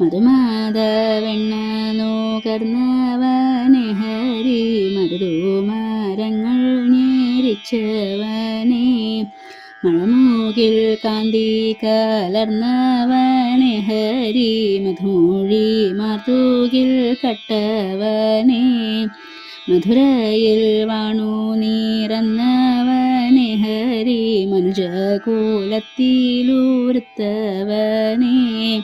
മധുമാധവെണ്ണ നോകർന്നവനെ ഹരി മരുതുമരങ്ങൾ ഞേരിച്ചവനെ. മഴമൂകിൽ കാന്തി കലർന്നവനെ ഹരി മധുമൂഴി മാർത്തൂകിൽ കട്ടവനെ. മധുരയിൽ വാണു നീറന്നവനെ ഹരി മനുജകുലത്തിലൂർത്തവനെ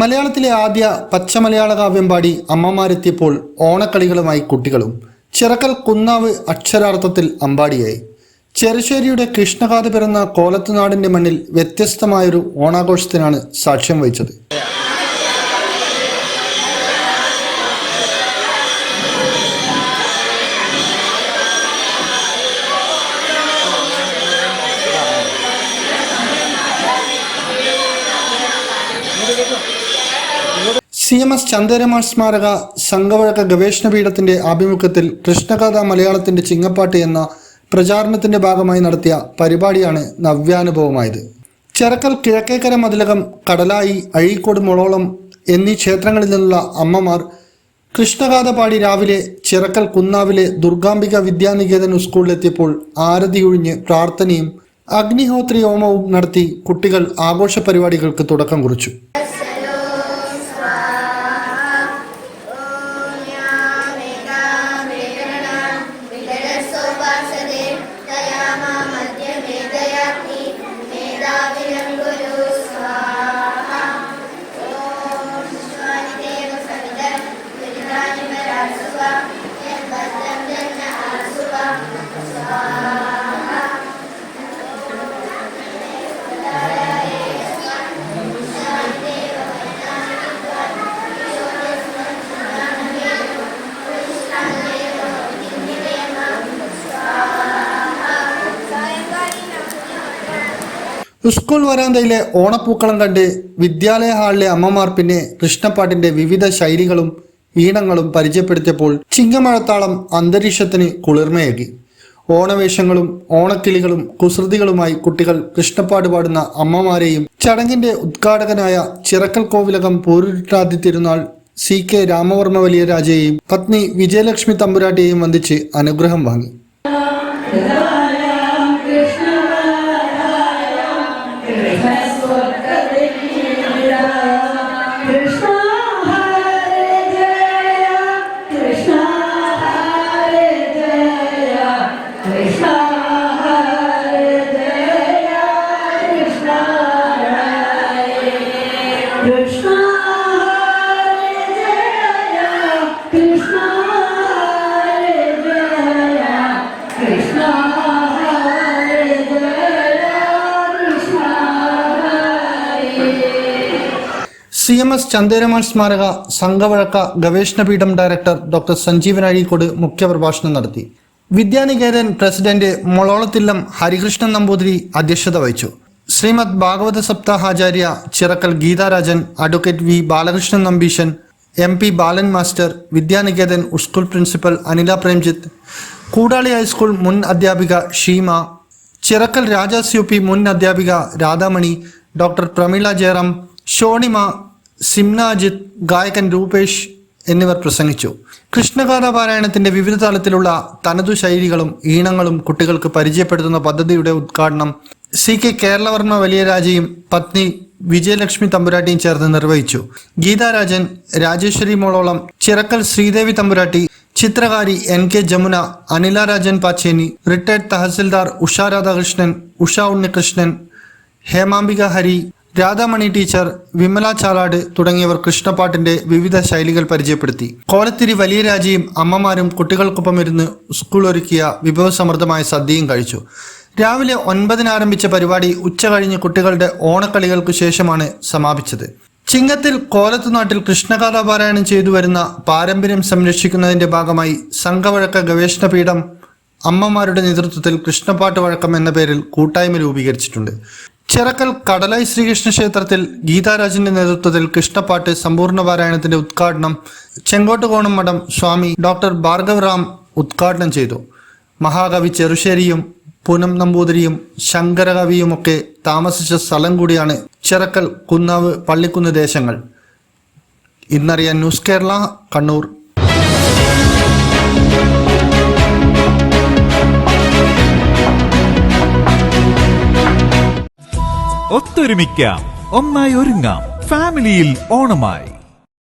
മലയാളത്തിലെ ആദ്യ പച്ചമലയാള കാവ്യം പാടി അമ്മമാരെത്തിയപ്പോൾ ഓണക്കളികളുമായി കുട്ടികളും ചിറക്കൽ കുന്നാവ് അക്ഷരാർത്ഥത്തിൽ അമ്പാടിയായി. ചെറുശ്ശേരിയുടെ കൃഷ്ണകാഥ പിറന്ന കോലത്തുനാടിന്റെ മണ്ണിൽ വ്യത്യസ്തമായൊരു ഓണാഘോഷത്തിനാണ് സാക്ഷ്യം വഹിച്ചത്. സി എം എസ് ചന്ദേരമാൾ സ്മാരക സംഘവഴക്ക ഗവേഷണ പീഠത്തിന്റെ ആഭിമുഖ്യത്തിൽ കൃഷ്ണകഥ മലയാളത്തിന്റെ ചിങ്ങപ്പാട്ട് എന്ന പ്രചാരണത്തിന്റെ ഭാഗമായി നടത്തിയ പരിപാടിയാണ് നവ്യാനുഭവമായത്. ചെറക്കൽ കിഴക്കേക്കര മതിലകം കടലായി അഴീക്കോട് മുളോളം എന്നീ ക്ഷേത്രങ്ങളിൽ നിന്നുള്ള അമ്മമാർ കൃഷ്ണഗാഥ പാടി രാവിലെ ചിറക്കൽ കുന്നാവിലെ ദുർഗാംബിക വിദ്യാനികേതൻ സ്കൂളിലെത്തിയപ്പോൾ ആരതി ഒഴിഞ്ഞ് പ്രാർത്ഥനയും അഗ്നിഹോത്രി ഹോമവും നടത്തി കുട്ടികൾ ആഘോഷ പരിപാടികൾക്ക് തുടക്കം കുറിച്ചു. സ്കൂൾ വരാന്തയിലെ ഓണപ്പൂക്കളം കണ്ട് വിദ്യാലയ ഹാളിലെ അമ്മമാർ പിന്നെ കൃഷ്ണപ്പാട്ടിന്റെ വിവിധ ശൈലികളും ഈണങ്ങളും പരിചയപ്പെടുത്തിയപ്പോൾ ചിങ്ങമഴത്താളം അന്തരീക്ഷത്തിന് കുളിർമയേകി. ഓണവേഷങ്ങളും ഓണക്കിളികളും കുസൃതികളുമായി കുട്ടികൾ കൃഷ്ണപ്പാട് പാടുന്ന അമ്മമാരെയും ചടങ്ങിന്റെ ഉദ്ഘാടകനായ ചിറക്കൽ കോവിലകം പൂരുട്ടാതി തിരുനാൾ സി കെ രാമവർമ്മ വലിയ രാജയെയും പത്നി വിജയലക്ഷ്മി തമ്പുരാട്ടിയെയും വന്ദിച്ച് അനുഗ്രഹം വാങ്ങി. സി എം എസ് ചന്ദേരമാൻ സ്മാരക സംഘവഴക്ക ഗവേഷണ പീഠം ഡയറക്ടർ ഡോക്ടർ സഞ്ജീവൻ അഴീക്കോട് മുഖ്യപ്രഭാഷണം നടത്തി. വിദ്യാനികേതൻ പ്രസിഡന്റ് മൊളോളത്തില്ലം ഹരികൃഷ്ണൻ നമ്പൂതിരി അധ്യക്ഷത വഹിച്ചു. ശ്രീമദ് ഭാഗവത സപ്താഹാചാര്യ Chirakkal Geetharajan advocate V Balakrishnan Nambeesan M P Balan master Vidyaniketan school principal Anila Premjith Koodali high school മുൻ അധ്യാപിക ഷീമ ചിറക്കൽ രാജാസ് യു മുൻ അധ്യാപിക രാധാമണി ഡോക്ടർ പ്രമീള ജയറാം ഷോണിമ സിംന അജിത് ഗായകൻ രൂപേഷ് എന്നിവർ പ്രസംഗിച്ചു. കൃഷ്ണഗാന പാരായണത്തിന്റെ വിവിധ തലത്തിലുള്ള തനതു ശൈലികളും ഈണങ്ങളും കുട്ടികൾക്ക് പരിചയപ്പെടുത്തുന്ന പദ്ധതിയുടെ ഉദ്ഘാടനം സി കെ കേരളവർമ്മ വലിയരാജയും പത്നി വിജയലക്ഷ്മി തമ്പുരാട്ടിയും ചേർന്ന് നിർവഹിച്ചു. Geetha Rajan Rajeshwari മോളോളം Chirakkal Sreedevi Thampuratti ചിത്രകാരി N K Jamuna Anila Rajan Pacheni retired tahsildar Usha Radhakrishnan Usha Unnikrishnan Hemambika Hari Radhamani teacher Vimala Chalad തുടങ്ങിയവർ കൃഷ്ണപ്പാട്ടിന്റെ വിവിധ ശൈലികൾ പരിചയപ്പെടുത്തി. കോലത്തിരി വലിയ രാജയും അമ്മമാരും കുട്ടികൾക്കൊപ്പം ഇരുന്ന് സ്കൂൾ ഒരുക്കിയ വിഭവസമൃദ്ധമായ സദ്യയും കഴിച്ചു. രാവിലെ ഒൻപതിന് ആരംഭിച്ച പരിപാടി ഉച്ച കഴിഞ്ഞ് കുട്ടികളുടെ ഓണക്കളികൾക്കു ശേഷമാണ് സമാപിച്ചത്. ചിങ്ങത്തിൽ കോലത്തുനാട്ടിൽ കൃഷ്ണഗാഥ പാരായണം ചെയ്തു വരുന്ന പാരമ്പര്യം സംരക്ഷിക്കുന്നതിന്റെ ഭാഗമായി സംഘവഴക്ക ഗവേഷണ പീഠം അമ്മമാരുടെ നേതൃത്വത്തിൽ കൃഷ്ണപ്പാട്ട് വഴക്കം എന്ന പേരിൽ കൂട്ടായ്മ രൂപീകരിച്ചിട്ടുണ്ട്. ചിറക്കൽ കടലായി ശ്രീകൃഷ്ണ ക്ഷേത്രത്തിൽ ഗീതാരാജന്റെ നേതൃത്വത്തിൽ കൃഷ്ണപ്പാട്ട് സമ്പൂർണ പാരായണത്തിന്റെ ഉദ്ഘാടനം ചെങ്കോട്ടുകോണം മഠം സ്വാമി ഡോക്ടർ ഭാർഗവ് റാം ഉദ്ഘാടനം ചെയ്തു. മഹാകവി ചെറുശ്ശേരിയും പൂനം നമ്പൂതിരിയും ശങ്കരകവിയുമൊക്കെ താമസിച്ച സ്ഥലം കൂടിയാണ് ചിറക്കൽ കുന്നാവ് പള്ളിക്കുന്ന് ദേശങ്ങൾ. ഇന്നറിയാൻ ന്യൂസ് കേരള കണ്ണൂർ. ഒത്തൊരുമിക്കാം. ഒന്നായി ഒരുങ്ങാം. ഫാമിലിയിൽ ഓണമായി.